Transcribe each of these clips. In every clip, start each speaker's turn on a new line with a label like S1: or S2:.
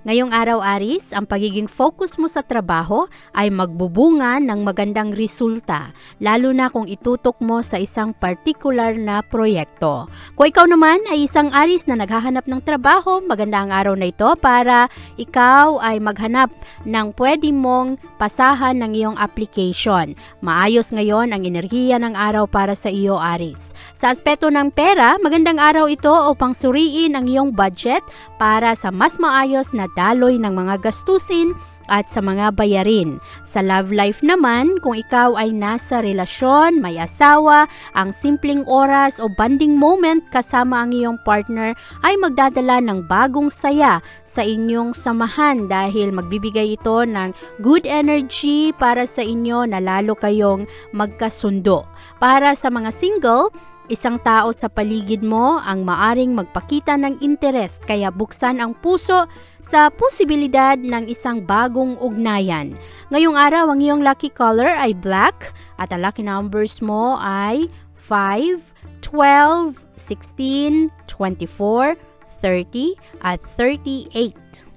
S1: Ngayong araw, Aris, ang pagiging focus mo sa trabaho ay magbubunga ng magandang resulta, lalo na kung itutok mo sa isang particular na proyekto. Kung ikaw naman ay isang Aris na naghahanap ng trabaho, maganda ang araw na ito para ikaw ay maghanap ng pwede mong pasahan ng iyong application. Maayos ngayon ang enerhiya ng araw para sa iyo, Aris. Sa aspeto ng pera, magandang araw ito upang suriin ang iyong budget para sa mas maayos na daloy ng mga gastusin at sa mga bayarin. Sa love life naman, kung ikaw ay nasa relasyon, may asawa, ang simpleng oras o bonding moment kasama ang iyong partner ay magdadala ng bagong saya sa inyong samahan dahil magbibigay ito ng good energy para sa inyo na lalo kayong magkasundo. Para sa mga single, Isang tao sa paligid mo ang maaring magpakita ng interes kaya buksan ang puso sa posibilidad ng isang bagong ugnayan. Ngayong araw ang iyong lucky color ay black at ang lucky numbers mo ay 5, 12, 16, 24, 30 at 38.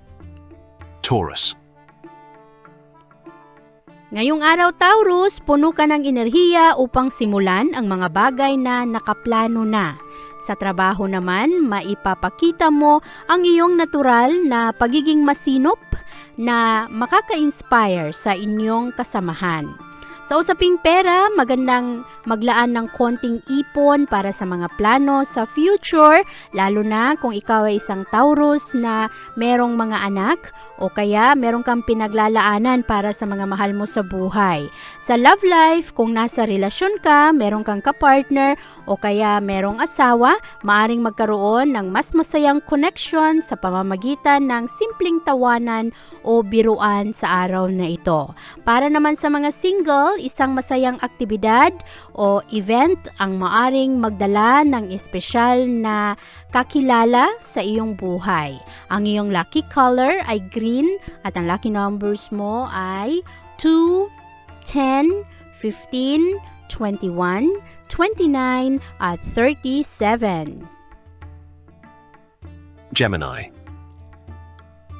S2: Taurus.
S1: Ngayong araw Taurus, puno ka ng enerhiya upang simulan ang mga bagay na nakaplano na. Sa trabaho naman, maipapakita mo ang iyong natural na pagiging masinop na makaka-inspire sa inyong kasamahan. Sa usaping pera, magandang maglaan ng konting ipon para sa mga plano sa future, lalo na kung ikaw ay isang Taurus na merong mga anak o kaya meron kang pinaglalaanan para sa mga mahal mo sa buhay. Sa love life, kung nasa relasyon ka, meron kang kapartner o kaya merong asawa, maaring magkaroon ng mas masayang connection sa pamamagitan ng simpleng tawanan o biruan sa araw na ito. Para naman sa mga single, isang masayang aktibidad o event ang maaring magdala ng espesyal na kakilala sa iyong buhay. Ang iyong lucky color ay green at ang lucky numbers mo ay 2, 10, 15, 21, 29 at 37.
S2: Gemini.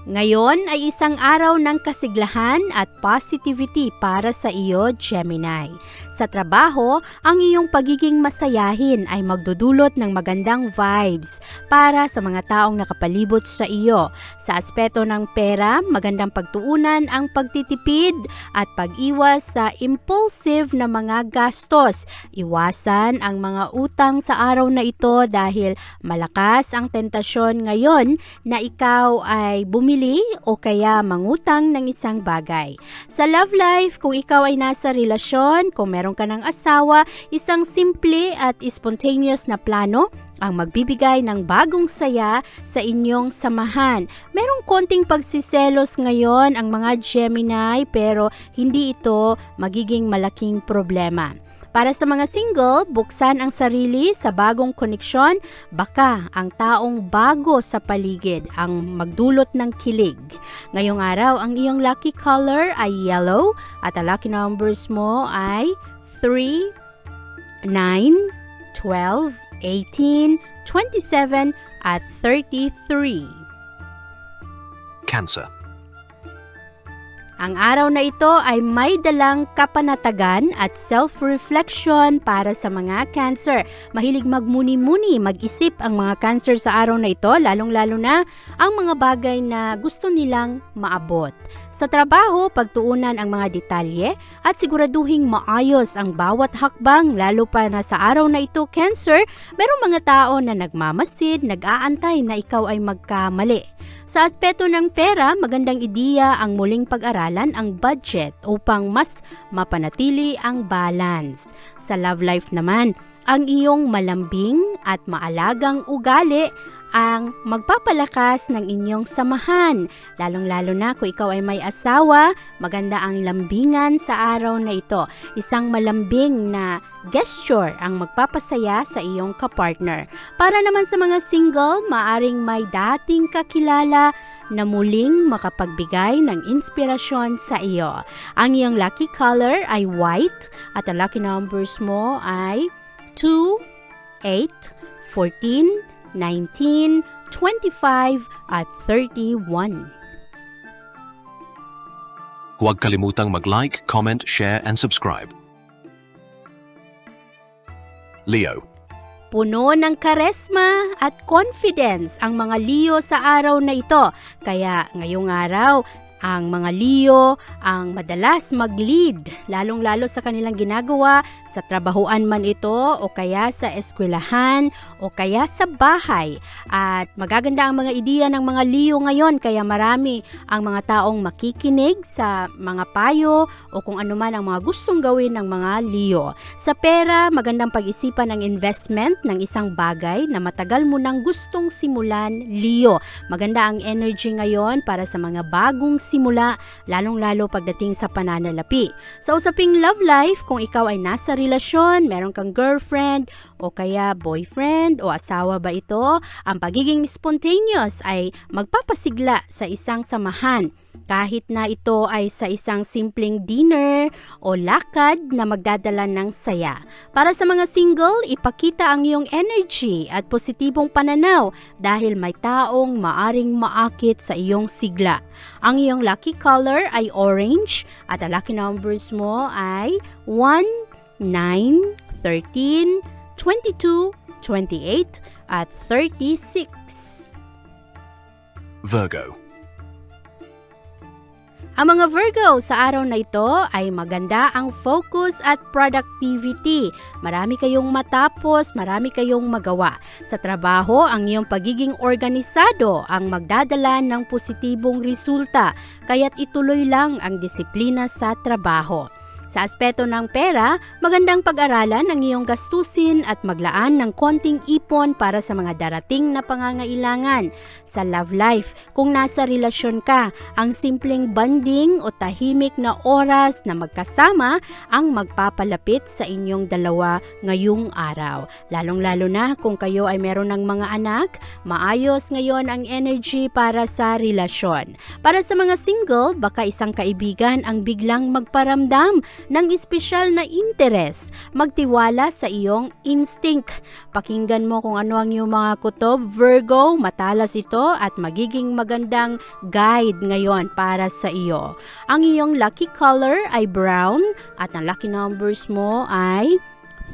S1: Ngayon ay isang araw ng kasiglahan at positivity para sa iyo, Gemini. Sa trabaho, ang iyong pagiging masayahin ay magdudulot ng magandang vibes para sa mga taong nakapalibot sa iyo. Sa aspeto ng pera, magandang pagtuunan ang pagtitipid at pag-iwas sa impulsive na mga gastos. Iwasan ang mga utang sa araw na ito dahil malakas ang tentasyon ngayon na ikaw ay bumili o kaya mangutang ng isang bagay. Sa love life, kung ikaw ay nasa relasyon, kung meron ka ng asawa, isang simple at spontaneous na plano ang magbibigay ng bagong saya sa inyong samahan. Merong konting pagsiselos ngayon ang mga Gemini pero hindi ito magiging malaking problema. Para sa mga single, buksan ang sarili sa bagong koneksyon, baka ang taong bago sa paligid ang magdulot ng kilig. Ngayong araw, ang iyong lucky color ay yellow at ang lucky numbers mo ay 3, 9, 12, 18, 27 at 33.
S2: Cancer.
S1: Ang araw na ito ay may dalang kapanatagan at self-reflection para sa mga cancer. Mahilig magmuni-muni, mag-isip ang mga cancer sa araw na ito, lalong-lalo na ang mga bagay na gusto nilang maabot. Sa trabaho, pagtuunan ang mga detalye at siguraduhing maayos ang bawat hakbang, lalo pa na sa araw na ito, cancer, merong mga tao na nagmamasid, nag-aantay na ikaw ay magkamali. Sa aspeto ng pera, magandang ideya ang muling pag-aralan ang budget upang mas mapanatili ang balance. Sa love life naman, ang iyong malambing at maalagang ugali ang magpapalakas ng inyong samahan. Lalong-lalo na kung ikaw ay may asawa, maganda ang lambingan sa araw na ito. Isang malambing na gesture ang magpapasaya sa iyong kapartner. Para naman sa mga single, maaring may dating kakilala na muling makapagbigay ng inspirasyon sa iyo. Ang iyong lucky color ay white at ang lucky numbers mo ay 2, 8, 14, 19, 25 at 31.
S2: Huwag kalimutang mag-like, comment, share, and subscribe. Leo.
S1: Puno ng karesma at confidence ang mga Leo sa araw na ito. Kaya ngayong araw, ang mga Leo ang madalas mag-lead, lalong-lalo sa kanilang ginagawa sa trabahuan man ito o kaya sa eskwelahan o kaya sa bahay. At magaganda ang mga ideya ng mga Leo ngayon kaya marami ang mga taong makikinig sa mga payo o kung ano man ang mga gustong gawin ng mga Leo. Sa pera, magandang pag-isipan ang investment ng isang bagay na matagal mo nang gustong simulan, Leo. Maganda ang energy ngayon para sa mga bagong simula, lalong-lalo pagdating sa pananalapi. Sa usaping love life, kung ikaw ay nasa relasyon, meron kang girlfriend o kaya boyfriend o asawa ba ito, ang pagiging spontaneous ay magpapasigla sa isang samahan kahit na ito ay sa isang simpleng dinner o lakad na magdadala ng saya. Para sa mga single, ipakita ang iyong energy at positibong pananaw dahil may taong maaring maakit sa iyong sigla. Ang iyong lucky color ay orange at ang lucky numbers mo ay 1, 9, 13, 22, 28 at 36.
S2: Virgo.
S1: Ang mga Virgo sa araw na ito ay maganda ang focus at productivity. Marami kayong matapos, marami kayong magawa. Sa trabaho, ang iyong pagiging organisado ang magdadala ng positibong resulta, kaya't ituloy lang ang disiplina sa trabaho. Sa aspeto ng pera, magandang pag-aralan ang iyong gastusin at maglaan ng konting ipon para sa mga darating na pangangailangan. Sa love life, kung nasa relasyon ka, ang simpleng banding o tahimik na oras na magkasama ang magpapalapit sa inyong dalawa ngayong araw. Lalong-lalo na kung kayo ay meron ng mga anak, maayos ngayon ang energy para sa relasyon. Para sa mga single, baka isang kaibigan ang biglang magparamdam ng espesyal na interes. Magtiwala sa iyong instinct. Pakinggan mo kung ano ang iyong mga kutob. Virgo, matalas ito at magiging magandang guide ngayon para sa iyo. Ang iyong lucky color ay brown at ang lucky numbers mo ay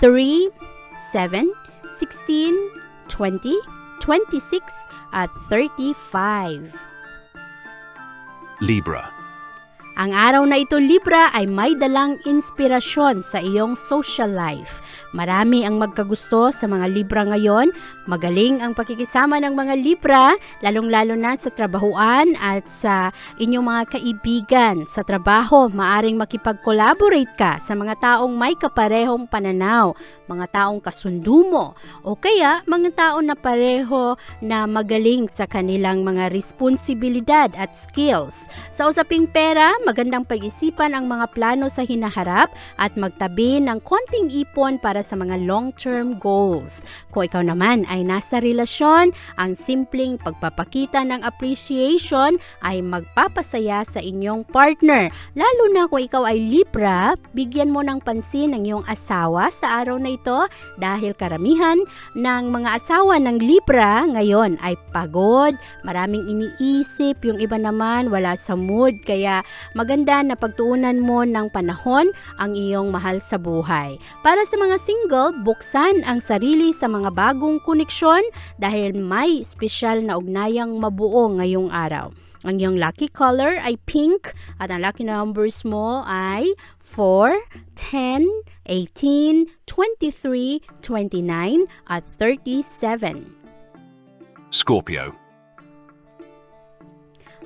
S1: 3, 7, 16, 20, 26 at 35.
S2: Libra.
S1: Ang araw na ito Libra ay may dalang inspirasyon sa iyong social life. Marami ang magkagusto sa mga Libra ngayon. Magaling ang pakikisama ng mga Libra, lalong-lalo na sa trabahuan at sa inyong mga kaibigan. Sa trabaho, maaring makipag-collaborate ka sa mga taong may kaparehong pananaw, mga taong kasundo mo, o kaya mga tao na pareho na magaling sa kanilang mga responsibilidad at skills. Sa usaping pera, magandang pag-isipan ang mga plano sa hinaharap at magtabi ng konting ipon para sa mga long-term goals. Kung ikaw naman ay nasa relasyon, ang simpleng pagpapakita ng appreciation ay magpapasaya sa inyong partner. Lalo na kung ikaw ay Libra, bigyan mo ng pansin ang iyong asawa sa araw na ito dahil karamihan ng mga asawa ng Libra ngayon ay pagod, maraming iniisip, yung iba naman wala sa mood, kaya maganda na pagtuunan mo ng panahon ang iyong mahal sa buhay. Para sa mga single, buksan ang sarili sa mga bagong koneksyon dahil may espesyal na ugnayang mabuo ngayong araw. Ang iyong lucky color ay pink at ang lucky numbers mo ay 4, 10, 18, 23, 29 at 37.
S2: Scorpio.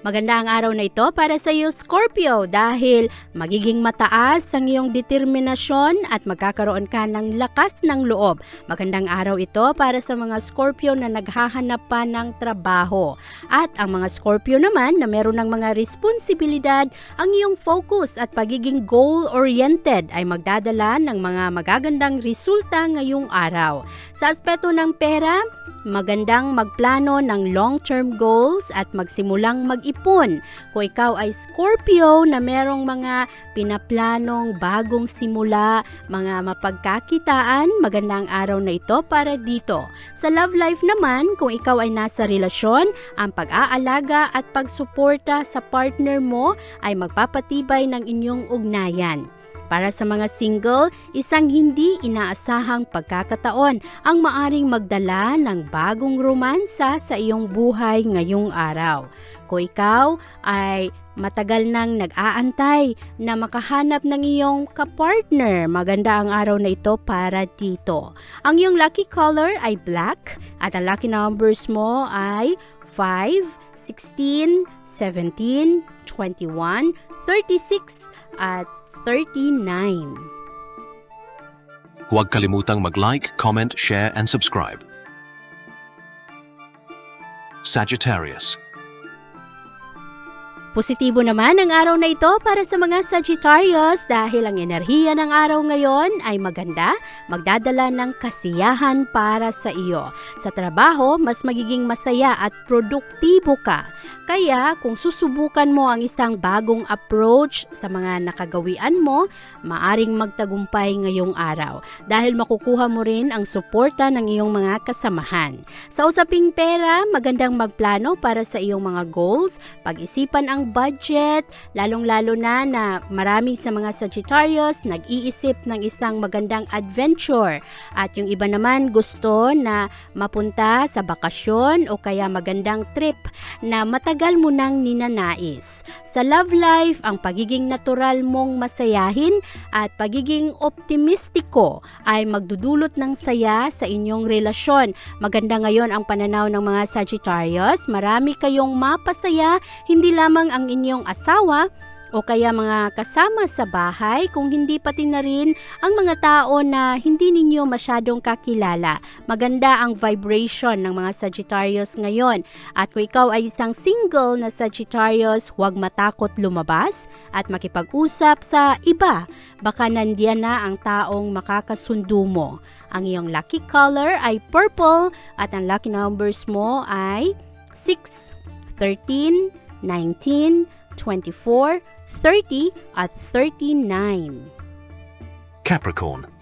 S1: Maganda ang araw na ito para sa iyo Scorpio dahil magiging mataas ang iyong determinasyon at magkakaroon ka ng lakas ng loob. Magandang araw ito para sa mga Scorpio na naghahanap pa ng trabaho. At ang mga Scorpio naman na meron ng mga responsibilidad, ang iyong focus at pagiging goal-oriented ay magdadala ng mga magagandang resulta ngayong araw. Sa aspeto ng pera, magandang magplano ng long-term goals at magsimulang mag-ipon. Kung ikaw ay Scorpio na merong mga pinaplanong bagong simula, mga mapagkakitaan, magandang araw na ito para dito. Sa love life naman, kung ikaw ay nasa relasyon, ang pag-aalaga at pagsuporta sa partner mo ay magpapatibay ng inyong ugnayan. Para sa mga single, isang hindi inaasahang pagkakataon ang maaring magdala ng bagong romansa sa iyong buhay ngayong araw. Kung ikaw ay matagal nang nag-aantay na makahanap ng iyong kapartner, maganda ang araw na ito para dito. Ang iyong lucky color ay black at ang lucky numbers mo ay 5, 16, 17, 21, 36 at 39.
S2: Huwag kalimutang mag-like, comment, share, and subscribe. Sagittarius.
S1: Positibo naman ang araw na ito para sa mga Sagittarius dahil ang enerhiya ng araw ngayon ay maganda, magdadala ng kasiyahan para sa iyo. Sa trabaho, mas magiging masaya at produktibo ka. Kaya kung susubukan mo ang isang bagong approach sa mga nakagawian mo, maaring magtagumpay ngayong araw dahil makukuha mo rin ang suporta ng iyong mga kasamahan. Sa usaping pera, magandang magplano para sa iyong mga goals, pag-isipan ang budget, lalong-lalo na na marami sa mga Sagittarius nag-iisip ng isang magandang adventure at yung iba naman gusto na mapunta sa bakasyon o kaya magandang trip na matagal mo nang ninanais. Sa love life, ang pagiging natural mong masayahin at pagiging optimistiko ay magdudulot ng saya sa inyong relasyon. Maganda ngayon ang pananaw ng mga Sagittarius. Marami kayong mapasaya, hindi lamang ang inyong asawa o kaya mga kasama sa bahay kung hindi pati na rin ang mga tao na hindi ninyo masyadong kakilala. Maganda ang vibration ng mga Sagittarius ngayon. At kung ikaw ay isang single na Sagittarius, huwag matakot lumabas at makipag-usap sa iba. Baka nandiyan na ang taong makakasundo mo. Ang iyong lucky color ay purple at ang lucky numbers mo ay 6, 13, 19, 24, 30 at 39.
S2: Capricorn.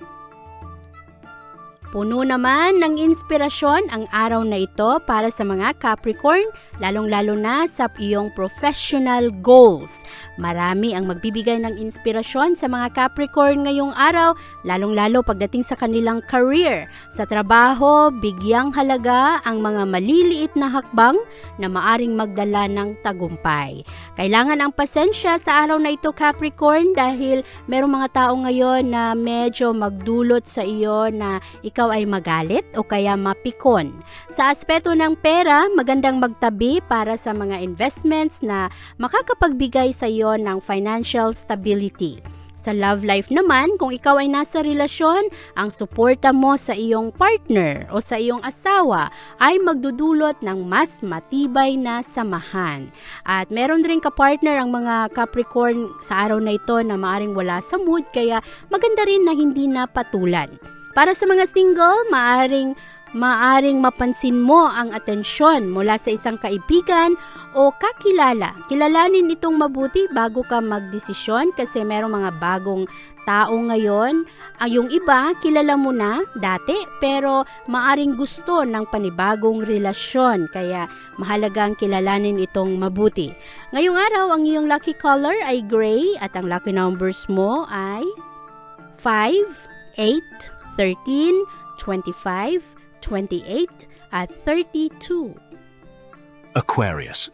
S1: Puno naman ng inspirasyon ang araw na ito para sa mga Capricorn, lalong-lalo na sa iyong professional goals. Marami ang magbibigay ng inspirasyon sa mga Capricorn ngayong araw, lalong-lalo pagdating sa kanilang career. Sa trabaho, bigyang halaga ang mga maliliit na hakbang na maaring magdala ng tagumpay. Kailangan ang pasensya sa araw na ito Capricorn dahil merong mga tao ngayon na medyo magdulot sa iyo na ikaw ay magalit o kaya mapikon. Sa aspeto ng pera, magandang magtabi para sa mga investments na makakapagbigay sa iyo ng financial stability. Sa love life naman, kung ikaw ay nasa relasyon, ang suporta mo sa iyong partner o sa iyong asawa ay magdudulot ng mas matibay na samahan. At meron rin ka-partner ang mga Capricorn sa araw na ito na maaring wala sa mood kaya maganda rin na hindi na patulan. Para sa mga single, maaring maaring mapansin mo ang atensyon mula sa isang kaibigan o kakilala. Kilalanin itong mabuti bago ka magdesisyon kasi merong mga bagong tao ngayon. Ang yung iba, kilala mo na dati pero maaring gusto ng panibagong relasyon kaya mahalagang kilalanin itong mabuti. Ngayong araw, ang iyong lucky color ay gray at ang lucky numbers mo ay 5, 8, 13, 25, 28, at 32.
S2: Aquarius.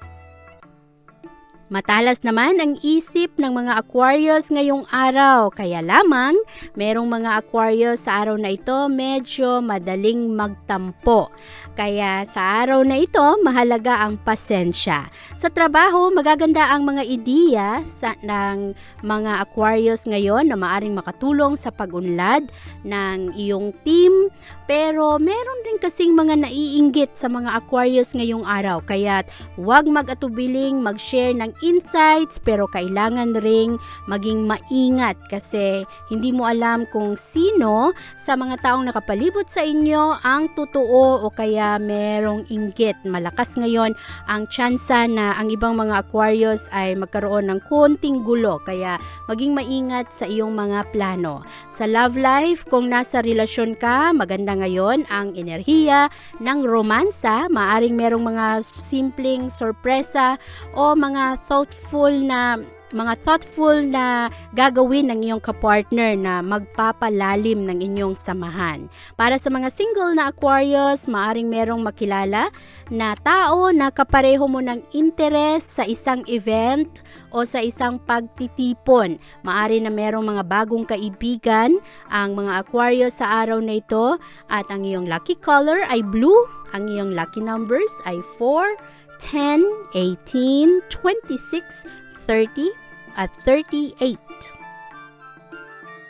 S1: Matalas naman ang isip ng mga Aquarius ngayong araw, kaya lamang merong mga Aquarius sa araw na ito medyo madaling magtampo. Kaya sa araw na ito, mahalaga ang pasensya. Sa trabaho, magaganda ang mga ideya sa, ng mga Aquarius ngayon na maaring makatulong sa pag-unlad ng iyong team. Pero meron din kasing mga naiinggit sa mga Aquarius ngayong araw. Kaya huwag mag-atubiling mag-share ng insights pero kailangan ring maging maingat kasi hindi mo alam kung sino sa mga taong nakapalibot sa inyo ang totoo o kaya merong inggit. Malakas ngayon ang tsansa na ang ibang mga Aquarius ay magkaroon ng konting gulo kaya maging maingat sa iyong mga plano. Sa love life, kung nasa relasyon ka, maganda ngayon ang enerhiya ng romansa. Maaring merong mga simpleng sorpresa o mga thoughtful na mga thoughtful na gagawin ng iyong kapartner na magpapalalim ng inyong samahan. Para sa mga single na Aquarius, maaring merong makilala na tao na kapareho mo ng interes sa isang event o sa isang pagtitipon. Maari na merong mga bagong kaibigan ang mga Aquarius sa araw na ito at ang iyong lucky color ay blue, ang iyong lucky numbers ay 4, 10, 18, 26, 30 at 38.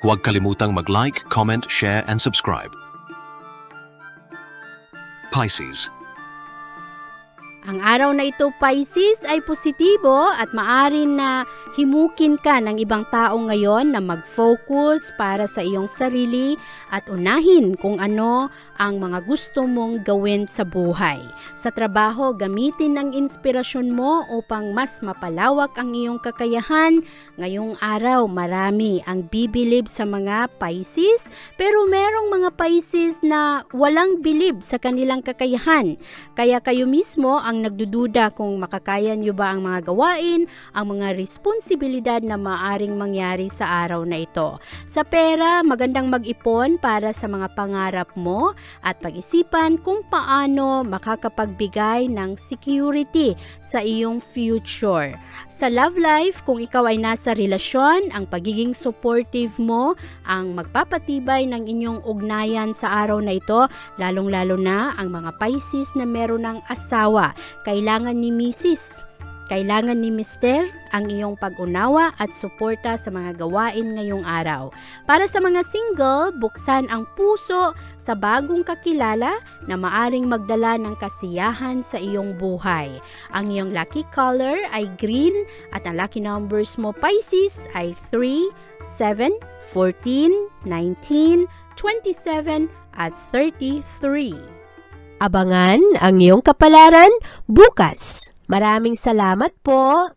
S2: Huwag kalimutang mag-like, comment, share, and subscribe. Pisces.
S1: Ang araw na ito, Pisces, ay positibo at maarin na himukin ka ng ibang tao ngayon na mag-focus para sa iyong sarili at unahin kung ano ang mga gusto mong gawin sa buhay. Sa trabaho, gamitin ang inspirasyon mo upang mas mapalawak ang iyong kakayahan. Ngayong araw, marami ang bibilib sa mga Pisces, pero merong mga Pisces na walang bilib sa kanilang kakayahan. Kaya kayo mismo ang nagdududa kung makakaya nyo ba ang mga gawain, ang mga responsibilidad na maaring mangyari sa araw na ito. Sa pera, magandang mag-ipon para sa mga pangarap mo at pag-isipan kung paano makakapagbigay ng security sa iyong future. Sa love life, kung ikaw ay nasa relasyon, ang pagiging supportive mo ang magpapatibay ng inyong ugnayan sa araw na ito, lalong-lalo na ang mga Pisces na meron ng asawa. Kailangan ni Mrs. Kailangan ni Mister ang iyong pag-unawa at suporta sa mga gawain ngayong araw. Para sa mga single, buksan ang puso sa bagong kakilala na maaring magdala ng kasiyahan sa iyong buhay. Ang iyong lucky color ay green at ang lucky numbers mo Pisces ay 3, 7, 14, 19, 27 at 33. Abangan ang iyong kapalaran bukas. Maraming salamat po.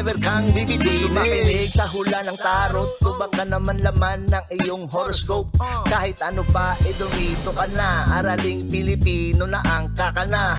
S3: never kang bibitinin Sumakinig sa hula ng tarot Tubag ka naman laman ng iyong horoscope. Kahit ano pa, eh dumito ka na. Araling Pilipino na ang kakana